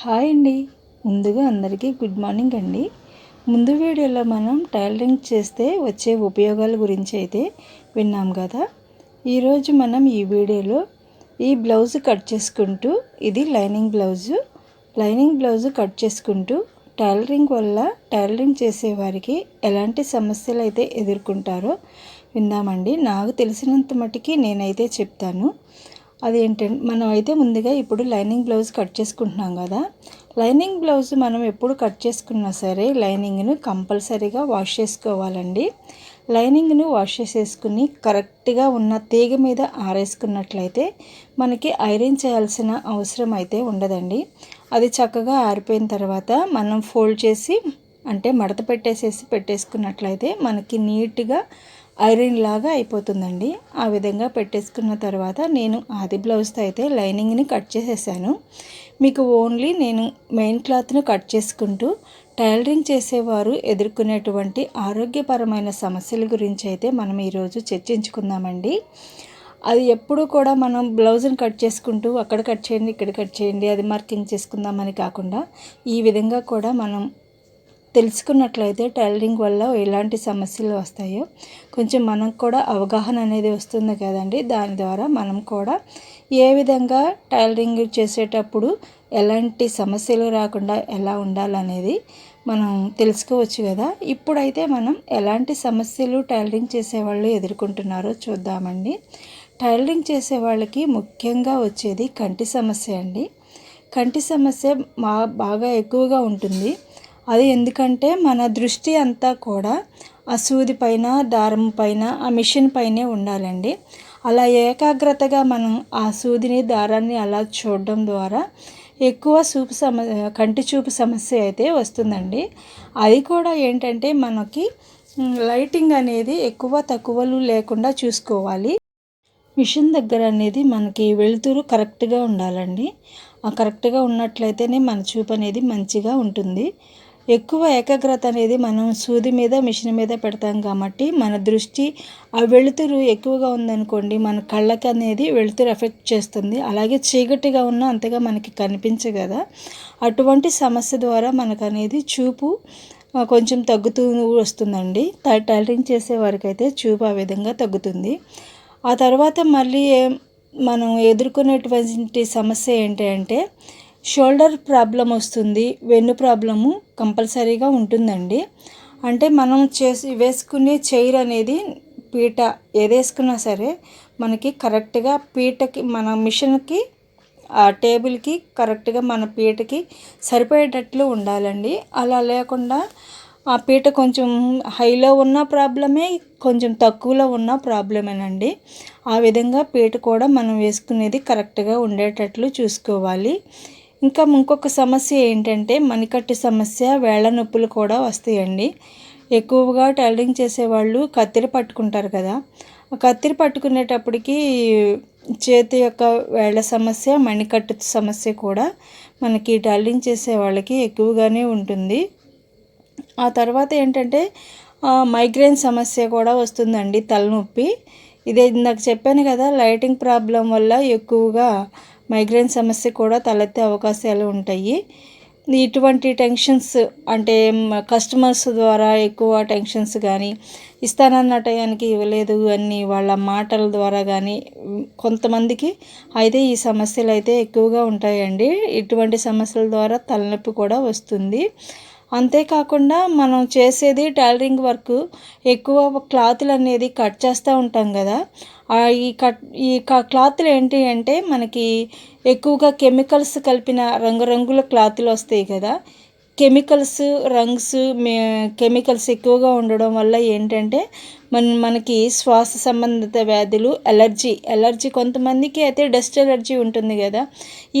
Hi అండి. ముందుగా అందరికీ గుడ్ మార్నింగ్ అండి. ముందు వీడియోలో మనం టైలరింగ్ చేస్తే వచ్చే ఉపయోగాల గురించి అయితే విన్నాం కదా. ఈరోజు మనం ఈ వీడియోలో ఈ బ్లౌజ్ కట్ చేసుకుంటూ ఇది lining blouse. Lining blouse cut చేసుకుంటూ టైలరింగ్ వల్ల టైలరింగ్ చేసేవారికి ఎలాంటి సమస్యలు అయితే ఎదుర్కొంటారో విందామండి. నాకు తెలిసినంత మటుకి నేనైతే చెప్తాను. అదేంటంటే మనం అయితే ముందుగా ఇప్పుడు లైనింగ్ బ్లౌజ్ కట్ చేసుకుంటున్నాం కదా. లైనింగ్ బ్లౌజ్ మనం ఎప్పుడు కట్ చేసుకున్నా సరే లైనింగ్ను కంపల్సరీగా వాష్ చేసుకోవాలండి. లైనింగ్ను వాష్ చేసేసుకుని కరెక్ట్గా ఉన్న తీగ మీద ఆరేసుకున్నట్లయితే మనకి ఐరన్ చేయాల్సిన అవసరం అయితే ఉండదండి. అది చక్కగా ఆరిపోయిన తర్వాత మనం ఫోల్డ్ చేసి అంటే మడత పెట్టేసేసి పెట్టేసుకున్నట్లయితే మనకి నీట్గా ఐరన్ లాగా అయిపోతుందండి. ఆ విధంగా పెట్టేసుకున్న తర్వాత నేను ఆది బ్లౌజ్తో అయితే లైనింగ్ని కట్ చేసేసాను. మీకు ఓన్లీ నేను మెయిన్ క్లాత్ను కట్ చేసుకుంటూ టైలరింగ్ చేసేవారు ఎదుర్కొనేటువంటి ఆరోగ్యపరమైన సమస్యల గురించి అయితే మనం ఈరోజు చర్చించుకుందామండి. అది ఎప్పుడు కూడా మనం బ్లౌజ్ని కట్ చేసుకుంటూ అక్కడ కట్ చేయండి ఇక్కడ కట్ చేయండి అది మార్కింగ్ చేసుకుందామని కాకుండా ఈ విధంగా కూడా మనం తెలుసుకున్నట్లయితే టైలరింగ్ వల్ల ఎలాంటి సమస్యలు వస్తాయో కొంచెం మనకు కూడా అవగాహన అనేది వస్తుంది కదండి. దాని ద్వారా మనం కూడా ఏ విధంగా టైలరింగ్ చేసేటప్పుడు ఎలాంటి సమస్యలు రాకుండా ఎలా ఉండాలనేది మనం తెలుసుకోవచ్చు కదా. ఇప్పుడైతే మనం ఎలాంటి సమస్యలు టైలరింగ్ చేసేవాళ్ళు ఎదుర్కొంటున్నారో చూద్దామండి. టైలరింగ్ చేసే వాళ్ళకి ముఖ్యంగా వచ్చేది కంటి సమస్య అండి. కంటి సమస్య మా బాగా ఎక్కువగా ఉంటుంది. అది ఎందుకంటే మన దృష్టి అంతా కూడా ఆ సూది పైన దారం పైన ఆ మిషన్ పైనే ఉండాలండి. అలా ఏకాగ్రతగా మనం ఆ సూదిని దారాన్ని అలా చూడడం ద్వారా ఎక్కువ చూపు సమ కంటి చూపు సమస్య అయితే వస్తుందండి. అది కూడా ఏంటంటే మనకి లైటింగ్ అనేది ఎక్కువ తక్కువలు లేకుండా చూసుకోవాలి. మిషన్ దగ్గర అనేది మనకి వెలుతురు కరెక్ట్గా ఉండాలండి. ఆ కరెక్ట్గా ఉన్నట్లయితేనే మన చూపు అనేది మంచిగా ఉంటుంది. ఎక్కువ ఏకాగ్రత అనేది మనం సూది మీద మిషన్ మీద పెడతాం కాబట్టి మన దృష్టి ఆ వెలుతురు ఎక్కువగా ఉందనుకోండి మన కళ్ళకి అనేది వెలుతురు ఎఫెక్ట్ చేస్తుంది. అలాగే చీకటిగా ఉన్న అంతగా మనకి కనిపించదు కదా. అటువంటి సమస్య ద్వారా మనకు అనేది చూపు కొంచెం తగ్గుతూ వస్తుందండి. టైలరింగ్ చేసే వారికైతే చూపు ఆ విధంగా తగ్గుతుంది. ఆ తర్వాత మళ్ళీ మనం ఎదుర్కొనేటువంటి సమస్య ఏంటి అంటే షోల్డర్ ప్రాబ్లం వస్తుంది వెన్ను ప్రాబ్లము కంపల్సరీగా ఉంటుందండి. అంటే మనం చేసి వేసుకునే చైర్ అనేది పీట ఏదేసుకున్నా సరే మనకి కరెక్ట్గా పీటకి మన మిషన్కి ఆ టేబుల్కి కరెక్ట్గా మన పీటకి సరిపోయేటట్లు ఉండాలండి. అలా లేకుండా ఆ పీట కొంచెం హైలో ఉన్న ప్రాబ్లమే కొంచెం తక్కువలో ఉన్న ప్రాబ్లమేనండి. ఆ విధంగా పీట కూడా మనం వేసుకునేది కరెక్ట్గా ఉండేటట్లు చూసుకోవాలి. ఇంకా ఇంకొక సమస్య ఏంటంటే మణికట్టు సమస్య వేళ్ళ నొప్పులు కూడా వస్తాయండి. ఎక్కువగా టైలరింగ్ చేసేవాళ్ళు కత్తెర పట్టుకుంటారు కదా. కత్తిరి పట్టుకునేటప్పటికి చేతి యొక్క వేళ్ళ సమస్య మణికట్టు సమస్య కూడా మనకి టైలరింగ్ చేసే వాళ్ళకి ఎక్కువగానే ఉంటుంది. ఆ తర్వాత ఏంటంటే మైగ్రేన్ సమస్య కూడా వస్తుందండి తలనొప్పి. ఇదే నాకు చెప్పాను కదా లైటింగ్ ప్రాబ్లం వల్ల ఎక్కువగా మైగ్రేన్ సమస్య కూడా తలెత్తే అవకాశాలు ఉంటాయి. ఇటువంటి టెన్షన్స్ అంటే కస్టమర్స్ ద్వారా ఎక్కువ టెన్షన్స్ కానీ ఇస్తానన్న టయానికి ఇవ్వలేదు అని వాళ్ళ మాటల ద్వారా కానీ కొంతమందికి అయితే ఈ సమస్యలు అయితే ఎక్కువగా ఉంటాయండి. ఇటువంటి సమస్యల ద్వారా తలనొప్పి కూడా వస్తుంది. అంతేకాకుండా మనం చేసేది టైలరింగ్ వర్క్. ఎక్కువ క్లాతులు అనేది కట్ చేస్తూ ఉంటాం కదా. ఈ కట్ ఈ క్లాతులు ఏంటి అంటే మనకి ఎక్కువగా కెమికల్స్ కలిపిన రంగురంగుల క్లాతులు వస్తాయి కదా. కెమికల్స్ రంగ్స్ కెమికల్స్ ఎక్కువగా ఉండడం వల్ల ఏంటంటే మన మనకి శ్వాస సంబంధిత వ్యాధులు ఎలర్జీ ఎలర్జీ కొంతమందికి అయితే డస్ట్ ఎలర్జీ ఉంటుంది కదా.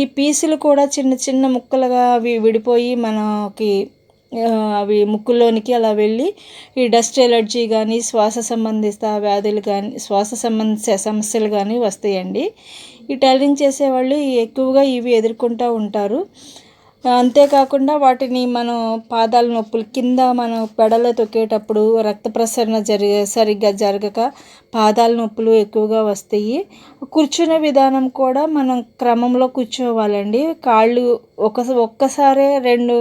ఈ పీసులు కూడా చిన్న చిన్న ముక్కలుగా అవి విడిపోయి మనకి అవి ముక్కుల్లోనికి అలా వెళ్ళి ఈ డస్ట్ ఎలర్జీ కానీ శ్వాస సంబంధిత వ్యాధులు కానీ శ్వాస సంబంధిత సమస్యలు కానీ వస్తాయండి. ఈ టైలరింగ్ చేసేవాళ్ళు ఎక్కువగా ఇవి ఎదుర్కొంటూ ఉంటారు. అంతేకాకుండా వాటిని మనం పాదాల నొప్పులు కింద మనం పెడలో తొక్కేటప్పుడు రక్త ప్రసరణ జరిగ సరిగ్గా జరగక పాదాల నొప్పులు ఎక్కువగా వస్తాయి. కూర్చునే విధానం కూడా మనం క్రమంలో కూర్చోవాలండి. కాళ్ళు ఒక ఒక్కసారే రెండు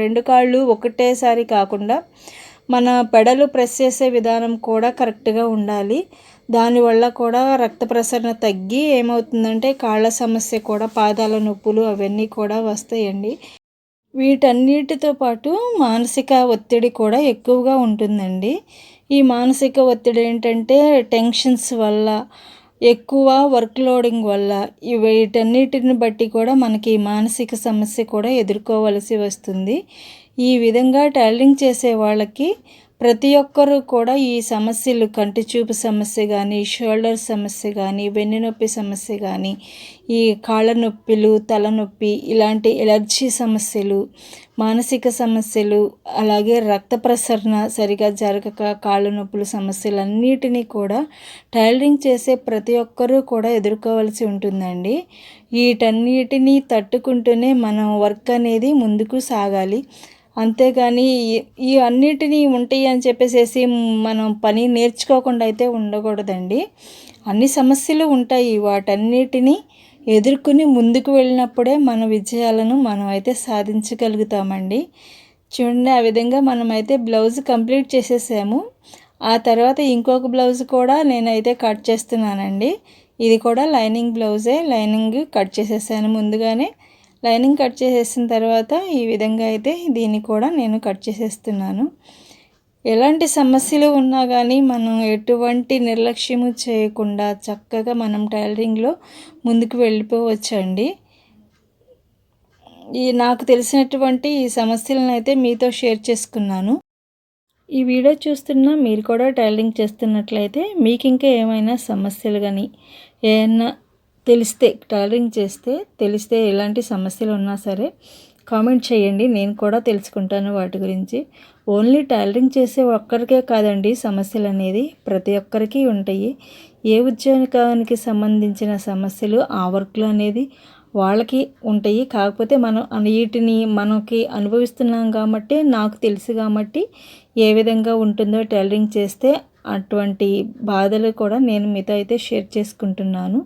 రెండు కాళ్ళు ఒకటేసారి కాకుండా మన పెడలు ప్రెస్ చేసే విధానం కూడా కరెక్ట్గా ఉండాలి. దానివల్ల కూడా రక్త ప్రసరణ తగ్గి ఏమవుతుందంటే కాళ్ళ సమస్య కూడా పాదాల నొప్పులు అవన్నీ కూడా వస్తాయండి. వీటన్నిటితో పాటు మానసిక ఒత్తిడి కూడా ఎక్కువగా ఉంటుందండి. ఈ మానసిక ఒత్తిడి ఏంటంటే టెన్షన్స్ వల్ల ఎక్కువ వర్క్ లోడింగ్ వల్ల వీటన్నిటిని బట్టి కూడా మనకి మానసిక సమస్య కూడా ఎదుర్కోవలసి వస్తుంది. ఈ విధంగా టైలరింగ్ చేసే వాళ్ళకి ప్రతి ఒక్కరూ కూడా ఈ సమస్యలు కంటి చూపు సమస్య కానీ షోల్డర్ సమస్య కానీ వెన్నునొప్పి సమస్య కానీ ఈ కాళ్ళ నొప్పులు తలనొప్పి ఇలాంటి ఎలర్జీ సమస్యలు మానసిక సమస్యలు అలాగే రక్త ప్రసరణ సరిగా జరగక కాళ్ళ నొప్పుల సమస్యలన్నిటినీ కూడా టైలరింగ్ చేసే ప్రతి ఒక్కరూ కూడా ఎదుర్కోవాల్సి ఉంటుందండి. వీటన్నిటినీ తట్టుకుంటూనే మనం వర్క్ అనేది ముందుకు సాగాలి. అంతేగాని ఈ అన్నిటినీ ఉంటాయి అని చెప్పేసి మనం పని నేర్చుకోకుండా అయితే ఉండకూడదండి. అన్ని సమస్యలు ఉంటాయి. వాటన్నిటినీ ఎదుర్కొని ముందుకు వెళ్ళినప్పుడే మన విజయాలను మనం అయితే సాధించగలుగుతామండి. చూడండి ఆ విధంగా మనమైతే బ్లౌజ్ కంప్లీట్ చేసేసాము. ఆ తర్వాత ఇంకొక బ్లౌజ్ కూడా నేనైతే కట్ చేస్తున్నానండి. ఇది కూడా లైనింగ్ బ్లౌజే. లైనింగ్ కట్ చేసేసాను ముందుగానే. లైనింగ్ కట్ చేసేసిన తర్వాత ఈ విధంగా అయితే దీన్ని కూడా నేను కట్ చేసేస్తున్నాను. ఎలాంటి సమస్యలు ఉన్నా కానీ మనం ఎటువంటి నిర్లక్ష్యము చేయకుండా చక్కగా మనం టైలరింగ్లో ముందుకు వెళ్ళిపోవచ్చండి. ఈ నాకు తెలిసినటువంటి ఈ సమస్యలను అయితే మీతో షేర్ చేసుకున్నాను. ఈ వీడియో చూస్తున్నా మీరు కూడా టైలరింగ్ చేస్తున్నట్లయితే మీకు ఇంకా ఏమైనా సమస్యలు కానీ ఏమైనా తెలిస్తే టైలరింగ్ చేస్తే తెలిస్తే ఎలాంటి సమస్యలు ఉన్నా సరే కామెంట్ చేయండి. నేను కూడా తెలుసుకుంటాను వాటి గురించి. ఓన్లీ టైలరింగ్ చేసే ఒక్కరికే కాదండి సమస్యలు అనేది ప్రతి ఒక్కరికి ఉంటాయి. ఏ ఉద్యోగానికి సంబంధించిన సమస్యలు ఆ వర్క్లు అనేది వాళ్ళకి ఉంటాయి. కాకపోతే మనం వీటిని మనకి అనుభవిస్తున్నాం కాబట్టి నాకు తెలుసు కాబట్టి ఏ విధంగా ఉంటుందో టైలరింగ్ చేస్తే అటువంటి బాధలు కూడా నేను మీతో అయితే షేర్ చేసుకుంటున్నాను.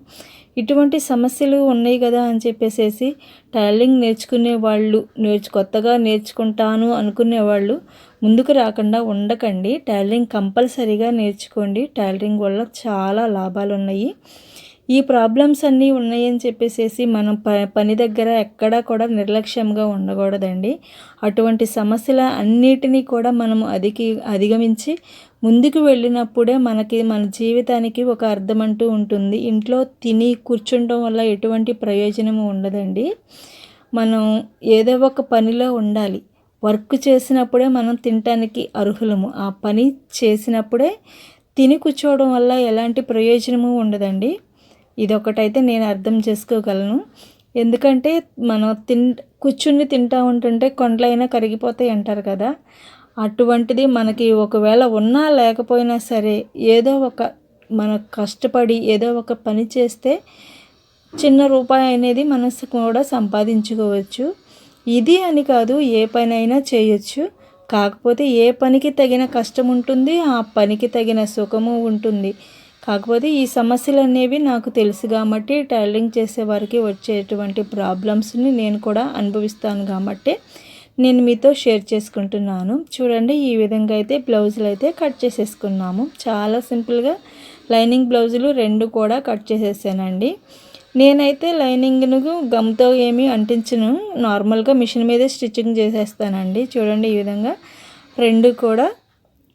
ఇటువంటి సమస్యలు ఉన్నాయి కదా అని చెప్పేసేసి టైలరింగ్ నేర్చుకునే వాళ్ళు నేర్చు కొత్తగా నేర్చుకుంటాను అనుకునే వాళ్ళు ముందుకు రాకుండా ఉండకండి. టైలరింగ్ కంపల్సరీగా నేర్చుకోండి. టైలరింగ్ వల్ల చాలా లాభాలు ఉన్నాయి ఈ ప్రాబ్లమ్స్ అన్నీ ఉన్నాయని చెప్పేసేసి మనం ప పని దగ్గర ఎక్కడా కూడా నిర్లక్ష్యంగా ఉండకూడదండి. అటువంటి సమస్యల అన్నిటినీ కూడా మనం అధికి అధిగమించి ముందుకు వెళ్ళినప్పుడే మనకి మన జీవితానికి ఒక అర్థం అంటూ ఉంటుంది. ఇంట్లో తిని కూర్చుండడం వల్ల ఎటువంటి ప్రయోజనము ఉండదండి. మనం ఏదో ఒక పనిలో ఉండాలి. వర్క్ చేసినప్పుడే మనం తినటానికి అర్హులము. ఆ పని చేసినప్పుడే తిని కూర్చోవడం వల్ల ఎలాంటి ప్రయోజనము ఉండదండి. ఇదొకటైతే నేను అర్థం చేసుకోగలను. ఎందుకంటే మనం తిన్ కూర్చుని తింటూ ఉంటుంటే కొండలైనా కరిగిపోతాయి అంటారు కదా. అటువంటిది మనకి ఒకవేళ ఉన్నా లేకపోయినా సరే ఏదో ఒక మన కష్టపడి ఏదో ఒక పని చేస్తే చిన్న రూపాయి అనేది మనసు కూడా సంపాదించుకోవచ్చు. ఇది అని కాదు ఏ పని అయినా చేయొచ్చు. కాకపోతే ఏ పనికి తగిన కష్టం ఉంటుంది ఆ పనికి తగిన సుఖము ఉంటుంది. కాకపోతే ఈ సమస్యలు అనేవి నాకు తెలుసు కాబట్టి టైలరింగ్ చేసే వారికి వచ్చేటువంటి ప్రాబ్లమ్స్ని నేను కూడా అనుభవిస్తాను కాబట్టి నేను మీతో షేర్ చేసుకుంటున్నాను. చూడండి ఈ విధంగా అయితే బ్లౌజులు అయితే కట్ చేసేసుకున్నాము. చాలా సింపుల్గా లైనింగ్ బ్లౌజులు రెండు కూడా కట్ చేసేసానండి. నేనైతే లైనింగ్ను గమ్తో ఏమీ అంటించను. నార్మల్గా మిషన్ మీదే స్టిచ్చింగ్ చేసేస్తానండి. చూడండి ఈ విధంగా రెండు కూడా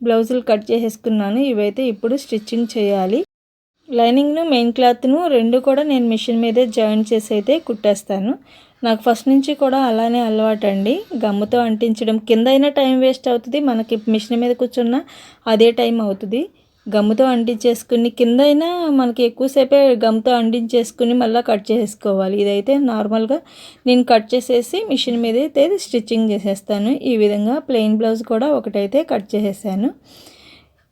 బ్లౌజులు కట్ చేసేసుకున్నాను. ఇవైతే ఇప్పుడు స్టిచ్చింగ్ చేయాలి. లైనింగ్ను మెయిన్ క్లాత్ను రెండు కూడా నేను మిషన్ మీదే జాయిన్ చేసి అయితే కుట్టేస్తాను. నాకు ఫస్ట్ నుంచి కూడా అలానే అలవాటు అండి గమ్ముతో అంటించడం. కింద అయినా టైం వేస్ట్ అవుతుంది. మనకి మిషన్ మీద కూర్చున్న అదే టైం అవుతుంది. గమ్ముతో అంటించేసుకుని కింద అయినా మనకి ఎక్కువసేపే గమ్తో అంటించేసుకుని మళ్ళీ కట్ చేసుకోవాలి ఇదైతే నార్మల్గా నేను కట్ చేసేసి మిషన్ మీద అయితే స్టిచ్చింగ్ చేసేస్తాను. ఈ విధంగా ప్లెయిన్ బ్లౌజ్ కూడా ఒకటైతే కట్ చేసేసాను.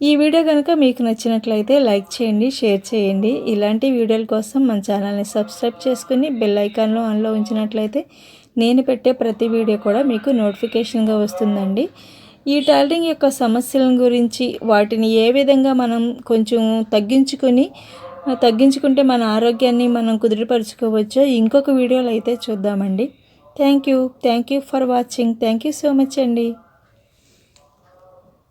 ఈ వీడియో కనుక మీకు నచ్చినట్లయితే లైక్ చేయండి షేర్ చేయండి. ఇలాంటి వీడియోల కోసం మన ఛానల్ని సబ్స్క్రైబ్ చేసుకుని బెల్ ఐకాన్లో ఆన్లో ఉంచినట్లయితే నేను పెట్టే ప్రతి వీడియో కూడా మీకు నోటిఫికేషన్గా వస్తుందండి. ఈ టైలరింగ్ యొక్క సమస్యల గురించి వాటిని ఏ విధంగా మనం కొంచెం తగ్గించుకొని తగ్గించుకుంటే మన ఆరోగ్యాన్ని మనం కుదురుపరుచుకోవచ్చో ఇంకొక వీడియోలో అయితే చూద్దామండి. Thank you thank you for watching thank you so much అండి.